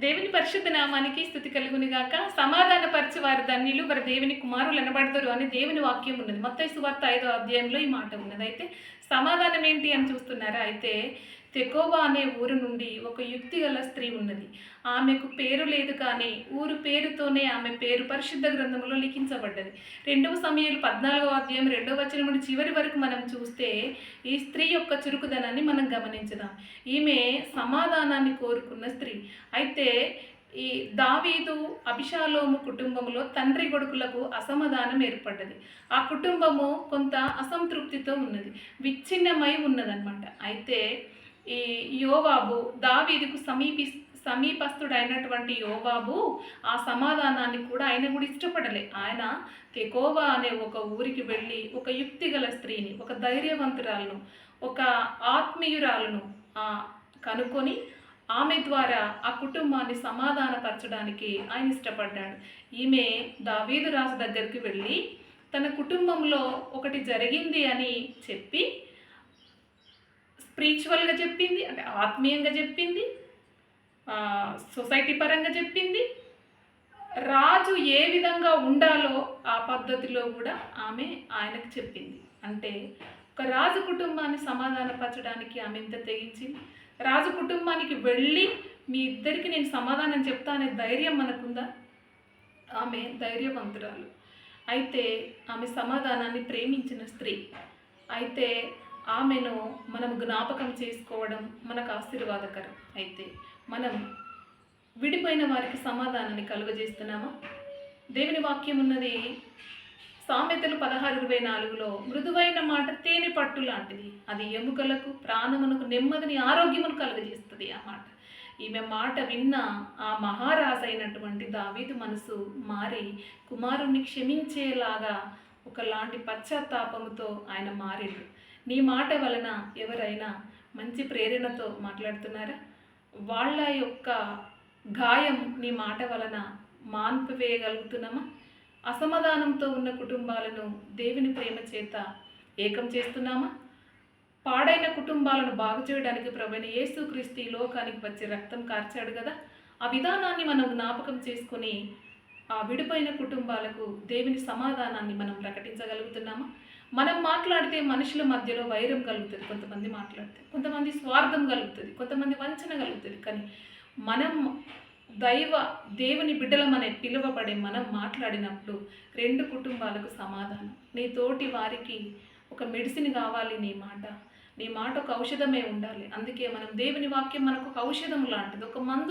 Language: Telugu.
దేవుని పరిశుద్ధ నామానికి స్థుతి కలుగునిగాక. సమాధాన పరిచి వారి ధన్యులు. వారి దేవుని కుమారులు అనబడతారు అని దేవుని వాక్యం ఉన్నది. మొత్తం సువార్త ఐదో అధ్యాయంలో ఈ మాట ఉన్నది అయితే సమాధానం ఏంటి అని చూస్తున్నారా? అయితే తెకోవా అనే ఊరు నుండి ఒక యుక్తి గల స్త్రీ ఉన్నది. ఆమెకు పేరు లేదు కానీ ఊరు పేరుతోనే ఆమె పేరు పరిశుద్ధ గ్రంథంలో లిఖించబడ్డది. రెండవ సమయాలు పద్నాలుగవ అధ్యాయం రెండవ వచనం నుండి చివరి వరకు మనం చూస్తే ఈ స్త్రీ యొక్క చురుకుదనాన్ని మనం గమనించదాం. ఈమె సమాధానాన్ని కోరుకున్న స్త్రీ. అయితే ఈ దావీదు అభిషాలోము కుటుంబంలో తండ్రి కొడుకులకు అసమాధానం ఏర్పడ్డది. ఆ కుటుంబము కొంత అసంతృప్తితో ఉన్నది. విచ్ఛిన్నమై ఉన్నదన్నమాట. అయితే ఈ యోవాబు దావీదుకు సమీపి సమీపస్థుడైనటువంటి యోవాబు ఆ సమాధానాన్ని కూడా ఆయన కూడా ఇష్టపడలే. ఆయన తెకోవా అనే ఒక ఊరికి వెళ్ళి ఒక యుక్తి గల స్త్రీని ఒక ధైర్యవంతురాలను ఒక ఆత్మీయురాలను కనుక్కొని ఆమె ద్వారా ఆ కుటుంబాన్ని సమాధానపరచడానికి ఆయన ఇష్టపడ్డాడు. ఈమె దావీదు రాజు దగ్గరికి వెళ్ళి తన కుటుంబంలో ఒకటి జరిగింది అని చెప్పి స్పిరిచువల్గా చెప్పింది అంటే ఆత్మీయంగా చెప్పింది సొసైటీ పరంగా చెప్పింది. రాజు ఏ విధంగా ఉండాలో ఆ పద్ధతిలో కూడా ఆమె ఆయనకు చెప్పింది. అంటే ఒక రాజు కుటుంబాన్ని సమాధానపరచడానికి ఆమె ఎంత తెగించింది. రాజు కుటుంబానికి వెళ్ళి మీ ఇద్దరికి నేను సమాధానం చెప్తా అనే ధైర్యం మనకుందా? ఆమె ధైర్యవంతురాలు. అయితే ఆమె సమాధానాన్ని ప్రేమించిన స్త్రీ. అయితే ఆమెను మనం జ్ఞాపకం చేసుకోవడం మనకు ఆశీర్వాదకరం. అయితే మనం విడిపోయిన వారికి సమాధానాన్ని కలుగజేస్తున్నామా? దేవుని వాక్యం ఉన్నది సామెతలు పదహారు ఇరవై నాలుగులో మృదువైన మాట తేనె పట్టు లాంటిది. అది ఎముకలకు ప్రాణమునకు నెమ్మదిని ఆరోగ్యమును కలుగజేస్తుంది ఆ మాట. ఈమె మాట విన్న ఆ మహారాజు అయినటువంటి దావీదు మనసు మారి కుమారుణ్ణి క్షమించేలాగా ఒకలాంటి పశ్చాత్తాపముతో ఆయన మారిండు. నీ మాట వలన ఎవరైనా మంచి ప్రేరణతో మాట్లాడుతున్నారా? వాళ్ళ యొక్క గాయం నీ మాట వలన మాన్పివేయగలుగుతున్నామా? అసమాధానంతో ఉన్న కుటుంబాలను దేవుని ప్రేమ చేత ఏకం చేస్తున్నామా? పాడైన కుటుంబాలను బాగు చేయడానికి ప్రభుని యేసుక్రీస్తు ఈ లోకానికి వచ్చి రక్తం కార్చాడు కదా? ఆ విధానాన్ని మనం జ్ఞాపకం చేసుకొని ఆ విడిపోయిన కుటుంబాలకు దేవుని సమాధానాన్ని మనం ప్రకటించగలుగుతున్నామా? మనం మాట్లాడితే మనుషుల మధ్యలో వైరం కలుగుతుంది కొంతమంది మాట్లాడితే. కొంతమంది స్వార్థం కలుగుతుంది కొంతమంది వంచన కలుగుతుంది. కానీ మనం దైవ దేవుని బిడ్డలమనే పిలువబడే మనం మాట్లాడినప్పుడు రెండు కుటుంబాలకు సమాధానం. నీ తోటి వారికి ఒక మెడిసిన్ కావాలి నీ మాట. నీ మాట ఒక ఔషధమే ఉండాలి. అందుకే మనం దేవుని వాక్యం మనకు ఒక ఔషధం లాంటిది ఒక మందు